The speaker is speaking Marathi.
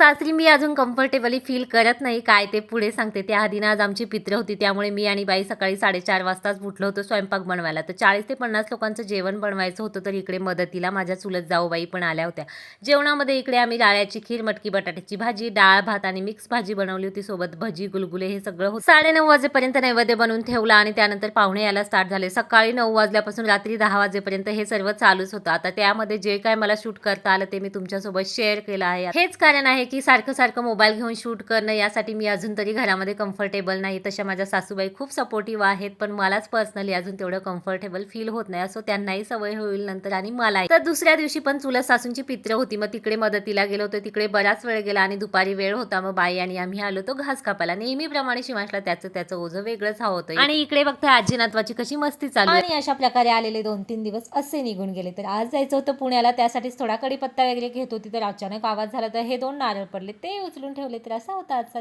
सासरी मी अजून कम्फर्टेबली फील करत नाही. काय ते पुढे सांगते. त्या आधी ना आज आमची पित्र होती. त्यामुळे मी आणि बाई सकाळी साडेचार वाजताच उठलो होतो स्वयंपाक बनवायला. तर चाळीस ते पन्नास लोकांचं जेवण बनवायचं होतं तर इकडे मदतीला माझ्या चुलत जाऊबाई पण आल्या होत्या. जेवणामध्ये इकडे आम्ही डाळ्याची खीर मटकी बटाट्याची भाजी डाळ भात आणि मिक्स भाजी बनवली होती. सोबत भजी गुलगुले हे सगळं होतं. साडेनऊ वाजेपर्यंत नैवेद्य बनवून ठेवला आणि त्यानंतर पाहुणे यायला स्टार्ट झाले. सकाळी नऊ वाजल्यापासून रात्री दहा वाजेपर्यंत हे सर्व चालूच होतं. आता त्यामध्ये जे काय मला शूट करता आलं ते मी तुमच्यासोबत शेअर केलं आहे. हेच कारण आहे की सारखं सारखं मोबाईल घेऊन शूट करणं यासाठी मी अजून तरी घरामध्ये कम्फर्टेबल नाही. तशा माझ्या सासूबाई खूप सपोर्टिव्ह आहेत पण मलाच पर्सनली अजून तेवढं कम्फर्टेबल फील होत नाही. असो त्यांनाही सवय होईल नंतर आणि मला तर दुसऱ्या दिवशी पण चुलत सासूंची पित्र होती. मग तिकडे मदतीला गेलो होतो. तिकडे बराच वेळ गेला आणि दुपारी वेळ होता. मग बाई आणि आम्ही आलो. तो घास कापायला. नेहमीप्रमाणे शिवांशला त्याचं त्याचं ओझं वेगळंच हवं होतं. आणि इकडे फक्त आजी नातवाची कशी मस्ती चालू आणि अशा प्रकारे आलेले दोन तीन दिवस असे निघून गेले. तर आज जायचं होतं पुण्याला. त्यासाठीच थोडा कडीपत्ता वगैरे घेत होती. तर अचानक आवाज झाला. तर हे दोन नारळ पडले ते उचलून ठेवले तर असा होता आजचा